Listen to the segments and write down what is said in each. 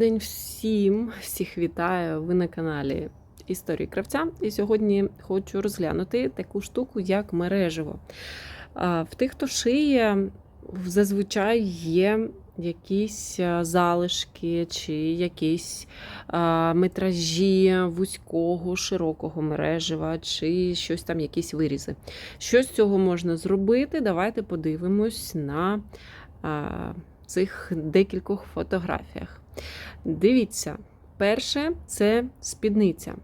День всім, всіх вітаю! Ви на каналі Історії кравця. І сьогодні хочу розглянути таку штуку, як мережево. В тих, хто шиє, зазвичай є якісь залишки чи якісь метражі вузького, широкого мережева, чи щось там, якісь вирізи. Що з цього можна зробити? Давайте подивимось на цих декількох фотографіях. Дивіться, перше це спідниця.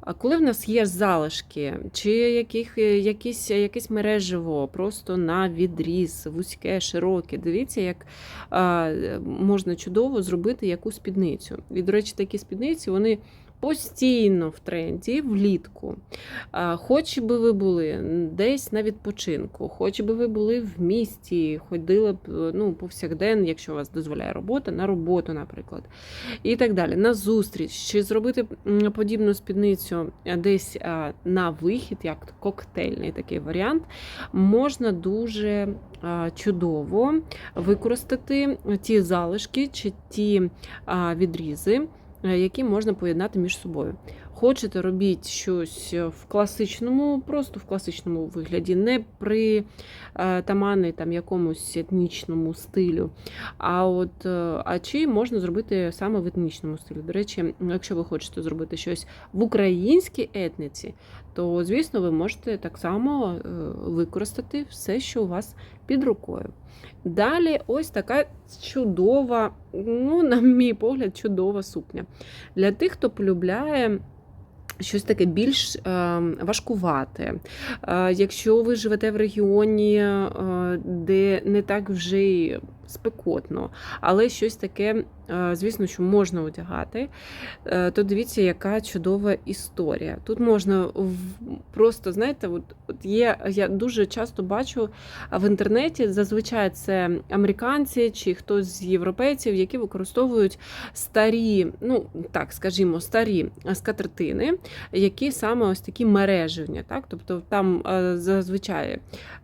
А коли в нас є залишки, чи яких, якісь, якесь мережево, просто на відріз, вузьке, широке, дивіться, як а, можна чудово зробити яку спідницю. І, до речі, такі спідниці, вони постійно в тренді влітку. Хоч би ви були десь на відпочинку, хоч би ви були в місті, ходили б ну, повсякденно, якщо вас дозволяє робота, на роботу, наприклад. І так далі. На зустріч, чи зробити подібну спідницю десь на вихід, як коктейльний такий варіант, можна дуже чудово використати ті залишки чи ті відрізи які можна поєднати між собою. Хочете робіть щось в класичному, просто в класичному вигляді, не при е, тамани там якомусь етнічному стилю. А от е, а чи можна зробити саме в етнічному стилі. До речі, якщо ви хочете зробити щось в українській етниці, то звісно ви можете так само е, використати все, що у вас під рукою. Далі ось така чудова, ну, на мій погляд, чудова сукня. Для тих, хто полюбляє. Щось таке більш е, важкувате. Е, якщо ви живете в регіоні, е, де не так вже спекотно, але щось таке, е, звісно, що можна одягати, е, то дивіться, яка чудова історія. Тут можна просто, знаєте, от, от є, я дуже часто бачу в інтернеті, зазвичай це американці чи хтось з європейців, які використовують старі, ну так скажімо, старі скатертини, які саме ось такі мережевні. Так? Тобто там е, зазвичай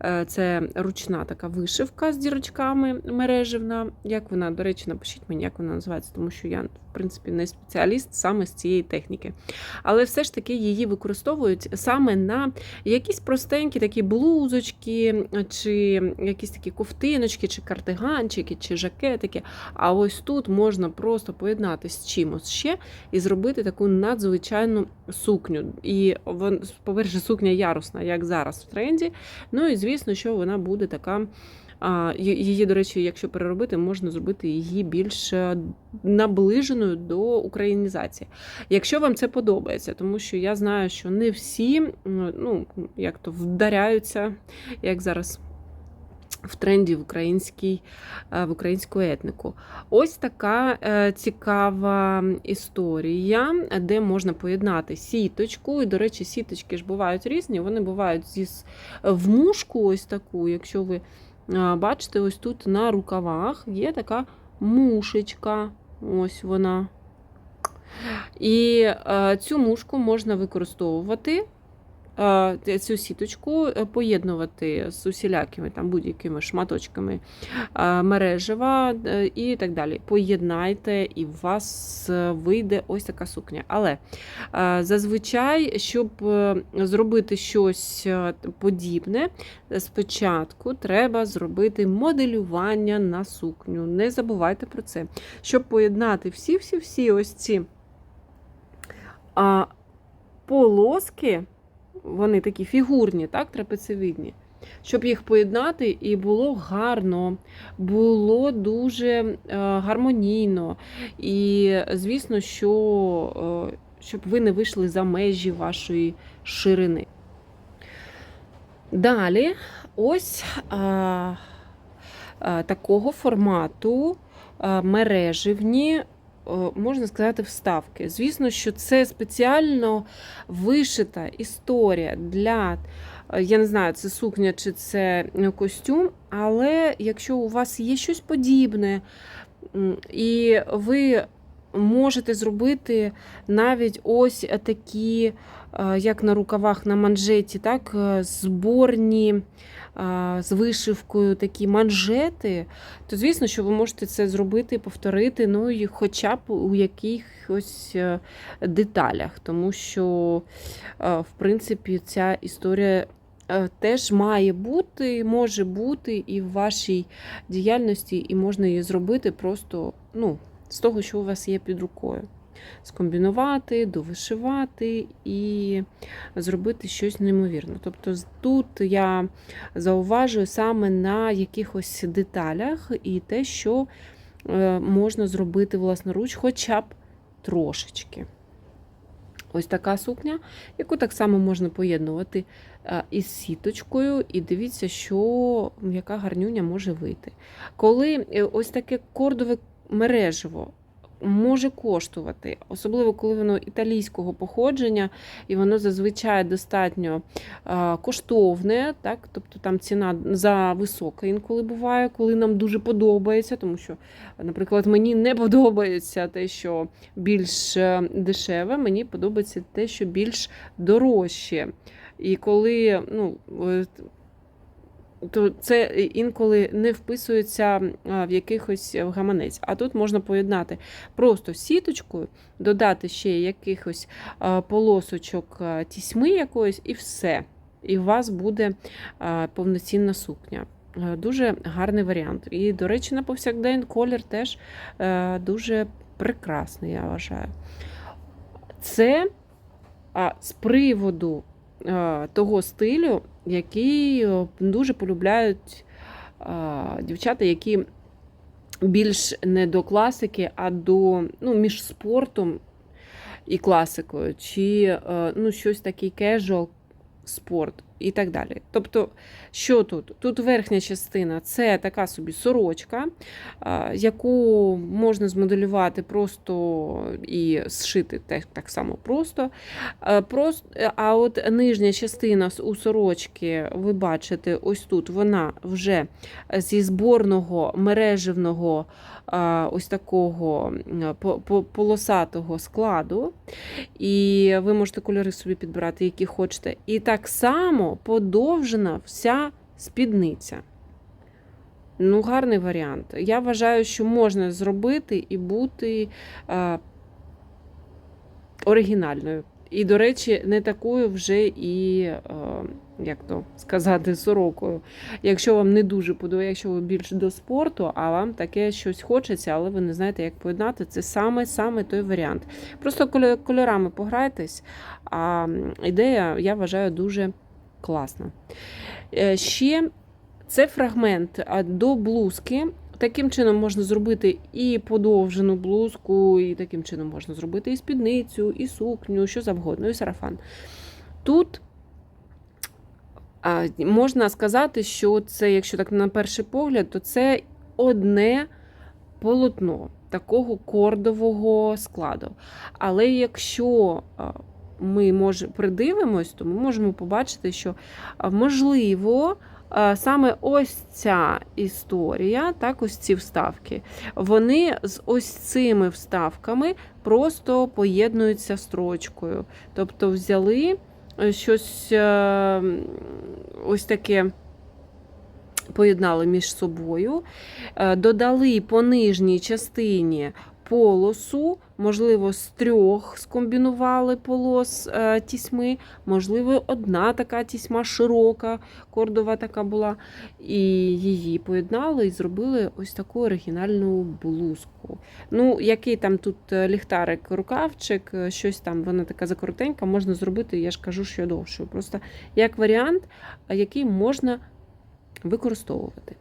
е, це ручна така вишивка з дірочками мережевна. Як вона, до речі, напишіть мені, як вона називається, тому що я, в принципі, не спеціаліст саме з цієї техніки. Але все ж таки її використовують саме на якісь простенькі такі блузочки, чи якісь такі ковтиночки, чи кардиганчики, чи жакетики. А ось тут можна просто поєднати з чимось ще і зробити таку надзвичайну сукню. І по-перше, сукня ярусна, як зараз в тренді. Ну і звісно, що вона буде така. Її, до речі, якщо переробити, можна зробити її більш е, наближеною до українізації. Якщо вам це подобається, тому що я знаю, що не всі ну, як то вдаряються, як зараз. В тренді в українській е, в українську етнику. Ось така е, цікава історія, де можна поєднати сіточку. І, до речі, сіточки ж бувають різні. Вони бувають зі с- в мушку, ось таку. Якщо ви бачите, ось тут на рукавах є така мушечка. Ось вона. І е, цю мушку можна використовувати. Е, Цю сіточку е, поєднувати з усілякими там будь-якими шматочками е, мережева і так далі. Поєднайте, і у вас вийде ось така сукня. Але зазвичай, щоб зробити щось подібне, спочатку треба зробити моделювання на сукню. Не забувайте про це. Щоб поєднати всі-всі-всі ось ці а, полоски, вони такі фігурні, так, трапецевидні. Щоб їх поєднати і було гарно, було дуже е, гармонійно. І, звісно, що е, щоб ви не вийшли за межі вашої ширини. Далі, ось е, е, такого формату мереживні, можна сказати, вставки. Звісно, що це спеціально вишита історія для, е, я не знаю, це сукня чи це е, костюм, але якщо у вас є щось подібне, і ви можете зробити навіть ось такі, е, як на рукавах на манжеті, так, е, зборні е, з вишивкою такі манжети, то звісно, що ви можете це зробити, повторити, ну і хоча б у якихось е, деталях, тому що, е, в принципі, ця історія. е, Теж має бути, може бути і в вашій діяльності, і можна її зробити просто ну, з того, що у вас є під рукою. Скомбінувати, довишивати і зробити щось неймовірне. Тобто тут я зауважую саме на якихось деталях і те, що е, можна зробити власноруч, хоча б трошечки. Ось така сукня, яку так само можна поєднувати е, із сіточкою, і дивіться, що яка гарнюня може вийти. Коли е, ось таке кордове мережево може коштувати, особливо коли воно італійського походження, і воно зазвичай достатньо коштовне, так? тобто там ціна за висока інколи буває, коли нам дуже подобається, тому що, наприклад, мені не подобається те, що більш е, дешеве, мені подобається те, що більш дорожче. І коли ну, е, то це інколи не вписується в якихось в гаманець. А тут можна поєднати просто сіточкою, додати ще якихось полосочок тісьми якоїсь, і все. І у вас буде повноцінна сукня. Е, Дуже гарний варіант. І, до речі, на повсякдень колір теж е, дуже прекрасний, я вважаю. Це з приводу е, того стилю, який е, дуже полюбляють е, дівчата, які більш не до класики, а до ну, між спортом і класикою, чи е, ну, щось такий кежуал спорт і так далі. Тобто, що тут? Тут верхня частина це така собі сорочка, яку можна змоделювати просто і зшити так, само просто. А от нижня частина у сорочки, ви бачите, ось тут вона вже зі зборного мереживного ось такого полосатого складу. І ви можете кольори собі підбирати, які хочете. І так само подовжена вся спідниця. Ну, гарний варіант. Я вважаю, що можна зробити і бути а, оригінальною. І, до речі, не такою вже і, е, як то сказати, сорокою. Якщо вам не дуже подобається, якщо ви більш до спорту, а вам таке щось хочеться, але ви не знаєте, як поєднати, це саме саме той варіант. Просто кольорами пограйтесь, а ідея, я вважаю, дуже класна. Е, Ще це фрагмент до блузки. Таким чином можна зробити і подовжену блузку, і таким чином можна зробити і спідницю, і сукню, що завгодно, і сарафан. Тут можна сказати, що це, якщо так на перший погляд, то це одне полотно такого кордового складу. Але якщо ми може, придивимось, то ми можемо побачити, що можливо. Саме ось ця історія, так, ось ці вставки, вони з ось цими вставками просто поєднуються строчкою. Тобто взяли е, щось е, ось таке поєднали між собою, е, додали по нижній частині полосу, можливо, з трьох скомбінували полос е, тісьми, можливо, одна така тісьма широка, кордова така була, і її поєднали і зробили ось таку оригінальну блузку. Ну, який там тут е, ліхтарик, рукавчик, е, щось там, вона така закоротенька, можна зробити, я ж кажу, що довше. Просто як варіант, який можна використовувати.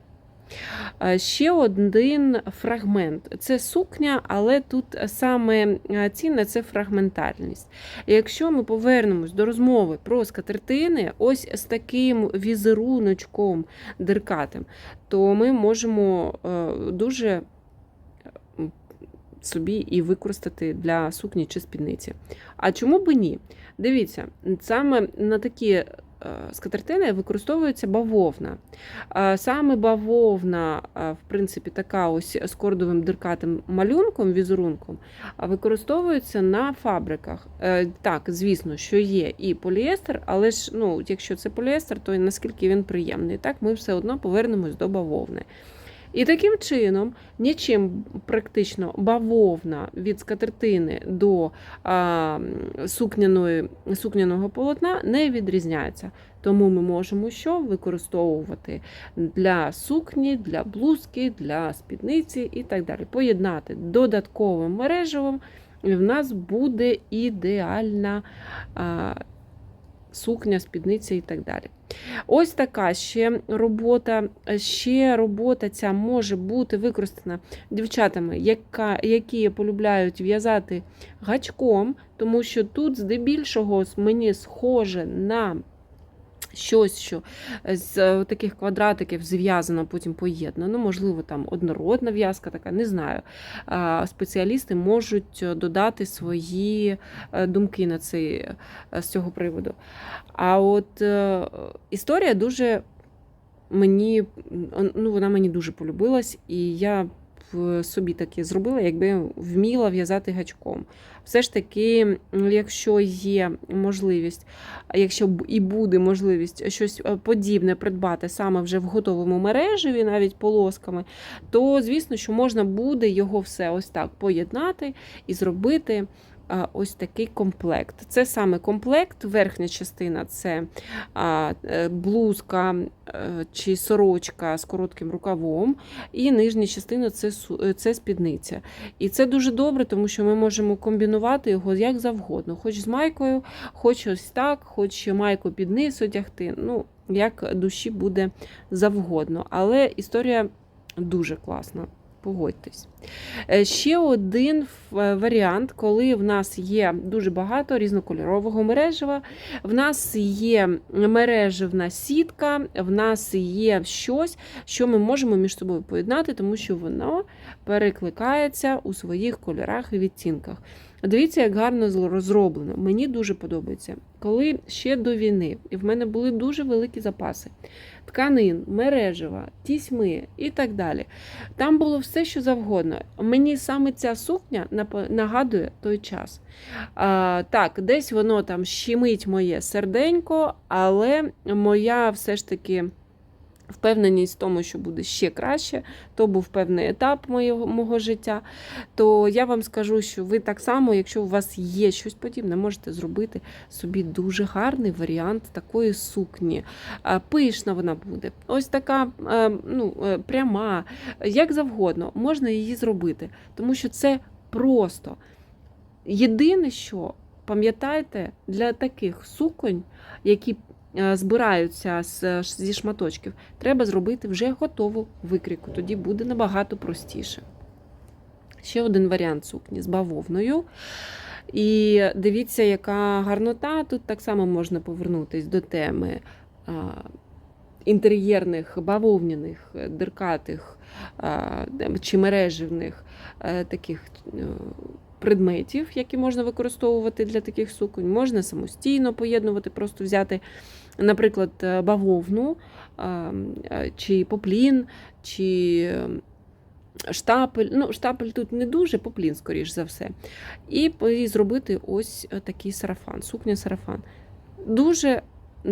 Е, Ще один фрагмент. Це сукня, але тут саме е, цінне це фрагментарність. Якщо ми повернемось до розмови про скатертини, ось з таким візеруночком диркатим, то ми можемо е, дуже собі і використати для сукні чи спідниці. А чому б ні? Дивіться, саме на такі скатертини використовується бавовна. Е, Саме бавовна, е, в принципі, така ось з кордовим диркатим малюнком, візерунком, використовується на фабриках. Е, Так, звісно, що є і поліестер, але ж ну, якщо це поліестер, то наскільки він приємний. Так, ми все одно повернемось до бавовни. І таким чином, нічим практично бавовна від скатертини до а, сукняної, сукняного полотна не відрізняється. Тому ми можемо що використовувати для сукні, для блузки, для спідниці і так далі. Поєднати додатковим мережевим, і в нас буде ідеальна а, сукня, спідниця і так далі. Ось така ще робота. Ще робота ця може бути використана дівчатами, яка, які полюбляють в'язати гачком, тому що тут здебільшого мені схоже на щось, що з е, таких квадратиків зв'язано, потім поєднано. Можливо, там однородна в'язка така, не знаю. Спеціалісти можуть додати свої е, думки на цей, е, з цього приводу. А от е, історія дуже мені, ну, вона мені дуже полюбилась, і я б собі таке зробила, якби вміла в'язати гачком. Все ж таки, якщо є можливість, якщо і буде можливість щось е, подібне придбати саме вже в готовому мережеві, навіть полосками, то звісно, що можна буде його все ось так поєднати і зробити ось такий комплект. Це саме комплект, верхня частина це е, блузка е, чи сорочка з коротким рукавом, і нижня частина це, е, це спідниця. І це дуже добре, тому що ми можемо комбінувати його як завгодно, хоч з майкою, хоч ось так, хоч майку під низ одягти. Ну, як душі буде завгодно. Але історія дуже класна. Погодьтесь. Е, Ще один варіант, коли в нас є дуже багато різнокольорового мережева, в нас є мережевна сітка, в нас є щось, що ми можемо між собою поєднати, тому що воно перекликається у своїх кольорах і відтінках. Дивіться, як гарно зро- зроблено. Мені дуже подобається. Коли ще до війни, і в мене були дуже великі запаси тканин, мережева, тісьми і так далі. Там було все, що завгодно. Мені саме ця сукня нагадує той час. А, так, десь воно там щемить моє серденько, але моя все ж таки. Впевненість в тому, що буде ще краще, то був певний етап моєго, мого життя. То я вам скажу, що ви так само, якщо у вас є щось подібне, можете зробити собі дуже гарний варіант такої сукні. Пишна вона буде. Ось така ну, е, пряма, як завгодно, можна її зробити, тому що це просто. Єдине, що пам'ятайте, для таких суконь, які збираються з, зі шматочків, треба зробити вже готову викрійку. Тоді буде набагато простіше. Ще один варіант сукні з бавовною. І дивіться, яка гарнота. Тут так само можна повернутися до теми а, інтер'єрних, бавовняних, диркатих а, чи мереживних таких е, предметів, які можна використовувати для таких суконь. Можна самостійно поєднувати, просто взяти, наприклад, е, бавовну е, чи поплін, чи е, штапель. Ну, штапель тут не дуже, поплін, скоріш за все. І, зробити ось е, такий сарафан, сукня-сарафан. Дуже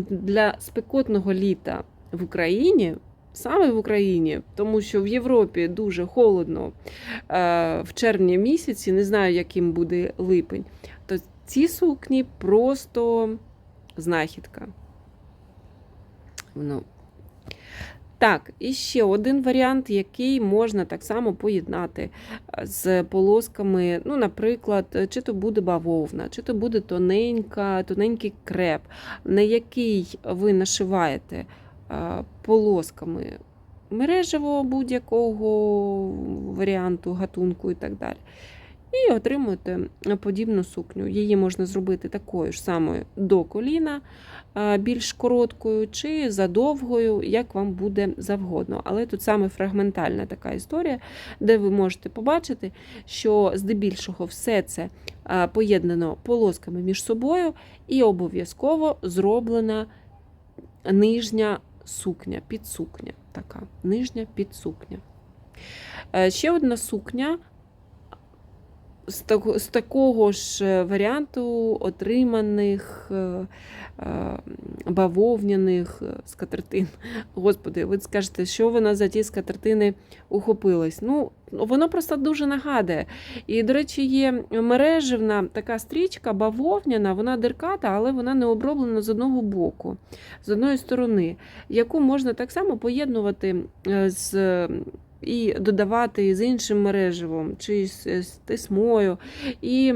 для спекотного літа в Україні. Саме в Україні, тому що в Європі дуже холодно е, в червні місяці, не знаю, яким буде липень, то ці сукні просто знахідка. Ну. Так, і ще один варіант, який можна так само поєднати е, з полосками. Ну, наприклад, чи то буде бавовна, чи то буде тоненька, тоненький креп, на який ви нашиваєте полосками мережевого будь-якого варіанту, гатунку і так далі. І отримуєте подібну сукню. Її можна зробити такою ж самою до коліна, більш короткою, чи задовгою, як вам буде завгодно. Але тут саме фрагментальна така історія, де ви можете побачити, що здебільшого все це поєднано полосками між собою і обов'язково зроблена нижня сукня, підсукня. Така нижня підсукня. Е, Ще одна сукня з тако- з такого ж е, варіанту отриманих е, е, бавовняних скатертин. Господи, ви скажете, що вона за ті скатертини ухопилась? Ну, воно просто дуже нагадує. І, до речі, є мережевна така стрічка, бавовняна, вона дерката, але вона не оброблена з одного боку, з одної сторони, яку можна так само поєднувати з. І додавати з іншим мереживом, чи з, тисмою. І,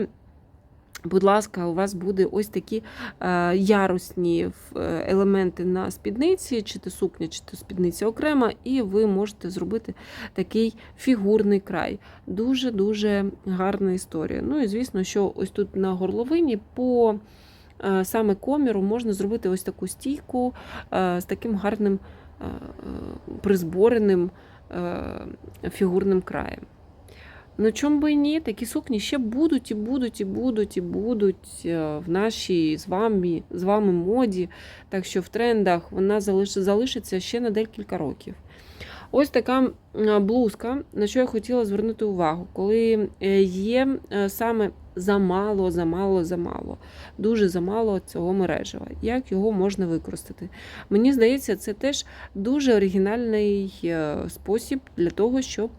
будь ласка, у вас буде ось такі е, ярусні е, елементи на спідниці, чи то сукня, чи то спідниця окремо, і ви можете зробити такий фігурний край. Дуже-дуже гарна історія. Ну і звісно, що ось тут на горловині по е, саме коміру можна зробити ось таку стійку з таким гарним призбореним фігурним краєм. Ну, чому би і ні, такі сукні ще будуть і будуть, і будуть, і будуть е, в нашій з вами, з вами моді. Так що в трендах вона залишиться ще на декілька років. Ось така блузка, на що я хотіла звернути увагу, коли е, є е, саме замало, замало, замало, дуже замало цього мережева. Як його можна використати? Мені здається, це теж дуже оригінальний е, спосіб для того, щоб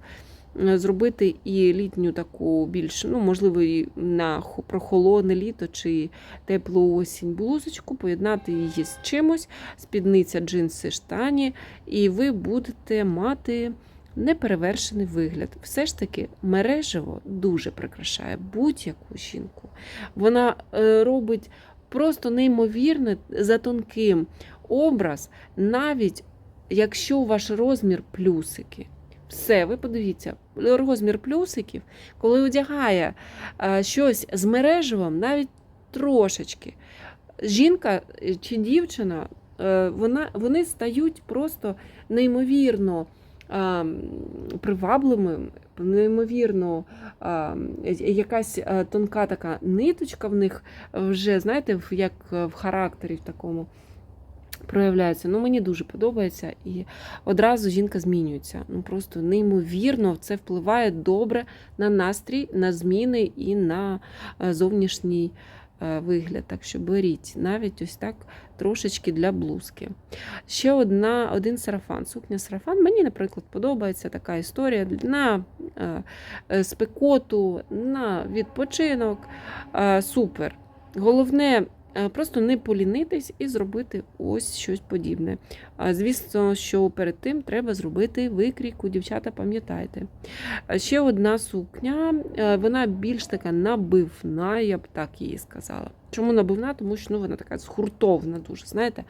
е, зробити і літню таку більш, ну, можливо, і на хо- прохолодне літо чи теплу осінь блузочку, поєднати її з чимось, спідниця, джинси, штані, і ви будете мати неперевершений вигляд. Все ж таки, мережево дуже прикрашає будь-яку жінку. Вона е, робить просто неймовірно за тонким образ, навіть якщо ваш розмір плюсики. Все, ви подивіться, розмір плюсиків, коли одягає е, щось з мережевим, навіть трошечки. Жінка е, чи дівчина, вона, вони стають просто неймовірно а, м, привабливими, неймовірно якась тонка така ниточка в них вже, знаєте, як в характері в такому проявляється. Ну, мені дуже подобається. І одразу жінка змінюється. Ну просто неймовірно це впливає добре на настрій, на зміни і на е, зовнішній е, вигляд. Так що беріть навіть ось так трошечки для блузки. Ще одна, один сарафан. Сукня сарафан. Мені, наприклад, подобається така історія на е, е, спекоту, на відпочинок. Е, Супер. Головне. Е, Просто не полінитись і зробити ось щось подібне. Звісно, що перед тим треба зробити викрійку, дівчата, пам'ятайте. Ще одна сукня, е, вона більш така набивна, я б так її сказала. Чому набивна? Тому що ну, вона така згуртовна дуже, знаєте.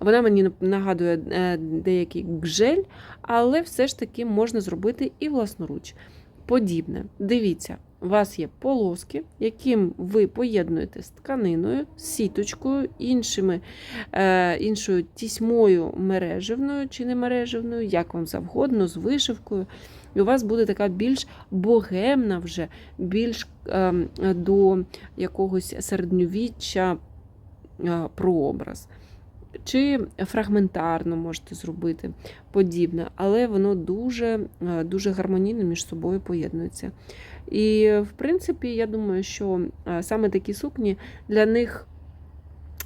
Вона мені нагадує е, деякий гжель, але все ж таки можна зробити і власноруч. Подібне. Дивіться, у вас є полоски, яким ви поєднуєте з тканиною, з сіточкою, іншими, е, іншою тісьмою мережевною чи не мережевною, як вам завгодно, з вишивкою. І у вас буде така більш богемна вже, більш е, до якогось середньовіччя е, прообраз. Чи фрагментарно можете зробити подібне, але воно дуже, е, дуже гармонійно між собою поєднується. І, в принципі, я думаю, що е, саме такі сукні для них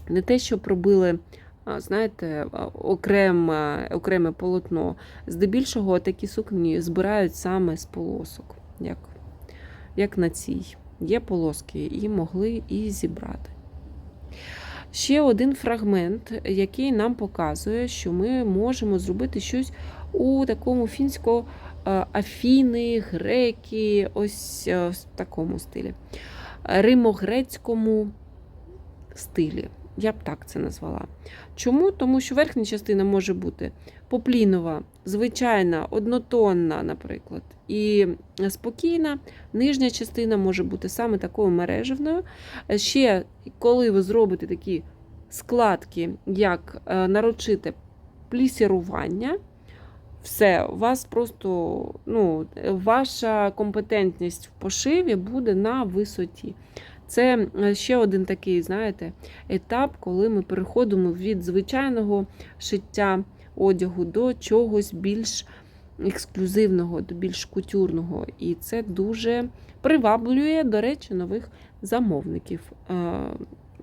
не те, що пробили, знаєте, окреме, окреме полотно. Здебільшого такі сукні збирають саме з полосок, як, як на цій. Є полоски, і могли і зібрати. Ще один фрагмент, який нам показує, що ми можемо зробити щось у такому фінсько афіни, греки, ось е, в такому стилі. Римогрецькому стилі. Я б так це назвала. Чому? Тому що верхня частина може бути поплінова, звичайна, однотонна, наприклад, і спокійна. Нижня частина може бути саме такою мережевною. Ще коли ви зробите такі складки, як е, нарочите плісірування, все, у вас просто ну, ваша компетентність в пошиві буде на висоті. Це е, ще один такий, знаєте, етап, коли ми переходимо від звичайного шиття одягу до чогось більш ексклюзивного, до більш кутюрного. І це дуже приваблює, до речі, нових замовників. Е,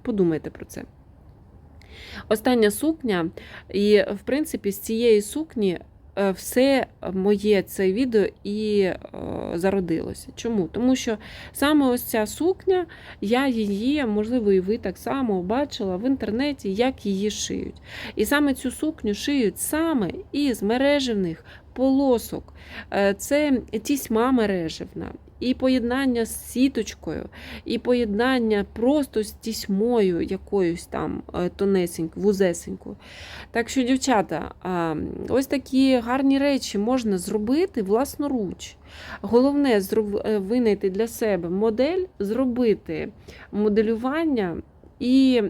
Подумайте про це. Остання сукня, і, в принципі, з цієї сукні все моє це відео і е, зародилося. Чому? Тому що саме ось ця сукня, я її, можливо, і ви так само бачила в інтернеті, як її шиють. І саме цю сукню шиють саме із мережевних полосок. Е, Це тісьма мережевна. І поєднання з сіточкою, і поєднання просто з тісьмою якоюсь там е, тонесенькою, вузесенькою. Так що, дівчата, ось такі гарні речі можна зробити власноруч. Головне е, винайти для себе модель, зробити моделювання і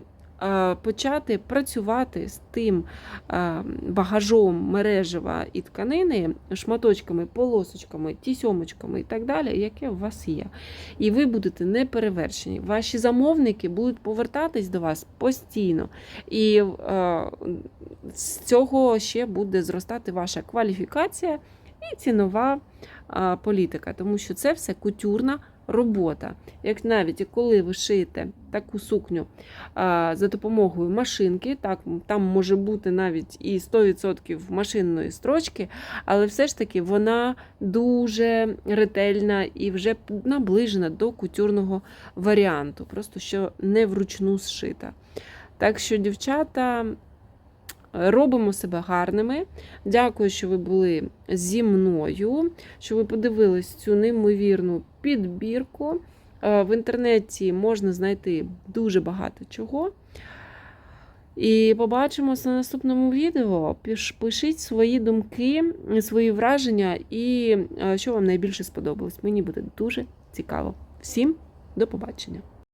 почати працювати з тим е, багажом мережева і тканини, шматочками, полосочками, тісьомочками і так далі, яке у вас є. І ви будете неперевершені. Ваші замовники будуть повертатись до вас постійно. І е, з цього ще буде зростати ваша кваліфікація і цінова е, політика, тому що це все кутюрна робота. Як навіть коли ви шиєте таку сукню а, за допомогою машинки, так, там може бути навіть і 100% машинної строчки, але все ж таки вона дуже ретельна і вже наближена до кутюрного варіанту, просто що не вручну зшита. Так що, дівчата, робимо себе гарними. Дякую, що ви були зі мною, що ви подивились цю неймовірну підбірку. Е, В інтернеті можна знайти дуже багато чого. І побачимося на наступному відео. Пишіть свої думки, свої враження і е, що вам найбільше сподобалось. Мені буде дуже цікаво. Всім до побачення!